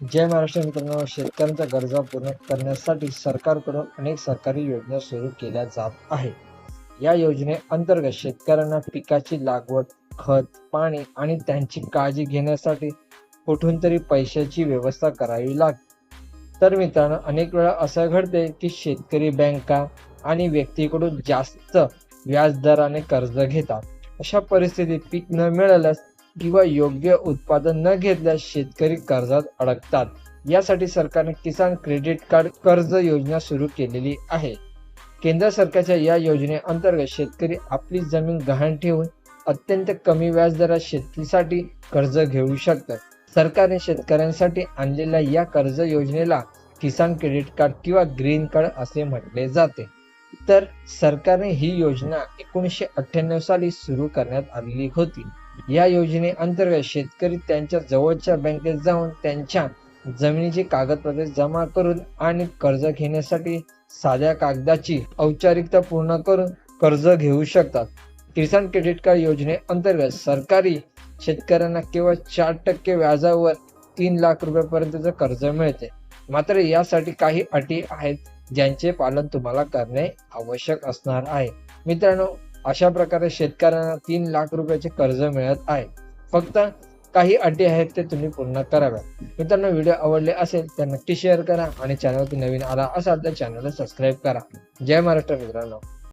जय महाराष्ट्र मित्रांनो शेतकऱ्यांच्या गरजा पूर्ण करण्यासाठी सरकारकडून अनेक सरकारी योजना सुरू केल्या जात आहे या योजनेअंतर्गत शेतकऱ्यांना पिकाची लागवड खत पाणी आणि त्यांची काळजी घेण्यासाठी कुठून तरी पैशाची व्यवस्था करावी लागते. तर मित्रांनो अनेक वेळा असं घडते की शेतकरी बँका आणि व्यक्तीकडून जास्त व्याजदराने कर्ज घेतात. अशा परिस्थितीत पीक न मिळाल्यास किंवा योग्य उत्पादन न घेतल्यास शेतकरी कर्जात अडकतात. यासाठी सरकारने किसान क्रेडिट कार्ड कर्ज योजना सुरू केलेली आहे. केंद्र सरकारच्या या योजनेअंतर्गत शेतकरी आपली जमीन गहाण ठेवून अत्यंत कमी व्याजदरात शेतीसाठी कर्ज घेऊ शकतात. सरकारने शेतकऱ्यांसाठी आणलेल्या या कर्ज योजनेला किसान क्रेडिट कार्ड किंवा ग्रीन कार्ड असे म्हटले जाते. तर सरकारने ही योजना एकोणीसशे अठ्ठ्याण्णव साली सुरू करण्यात आलेली होती. या योजनेअंतर्गत शेतकरी त्यांच्या जवळच्या बँकेत जाऊन त्यांच्या जमिनीची कागदपत्रे जमा करून आणि कर्ज घेण्यासाठी साध्या कागदाची औपचारिकता पूर्ण करून कर्ज घेऊ शकतात. किसान क्रेडिट कार्ड योजनेअंतर्गत सरकारी शेतकऱ्यांना केवळ चार टक्के व्याजावर तीन लाख रुपयापर्यंतचं कर्ज मिळते. मात्र यासाठी काही अटी आहेत ज्यांचे पालन तुम्हाला करणे आवश्यक असणार आहे. मित्रांनो अशा प्रकारे शेतकऱ्यांना तीन लाख रुपयाचे कर्ज मिळत आहे. फक्त काही अटी आहेत ते तुम्ही पूर्ण कराव्यात. मित्रांनो व्हिडिओ आवडले असेल तर नक्की शेअर करा आणि चॅनलवरती नवीन आला असाल तर चॅनलला सबस्क्राईब करा. जय महाराष्ट्र मित्रांनो.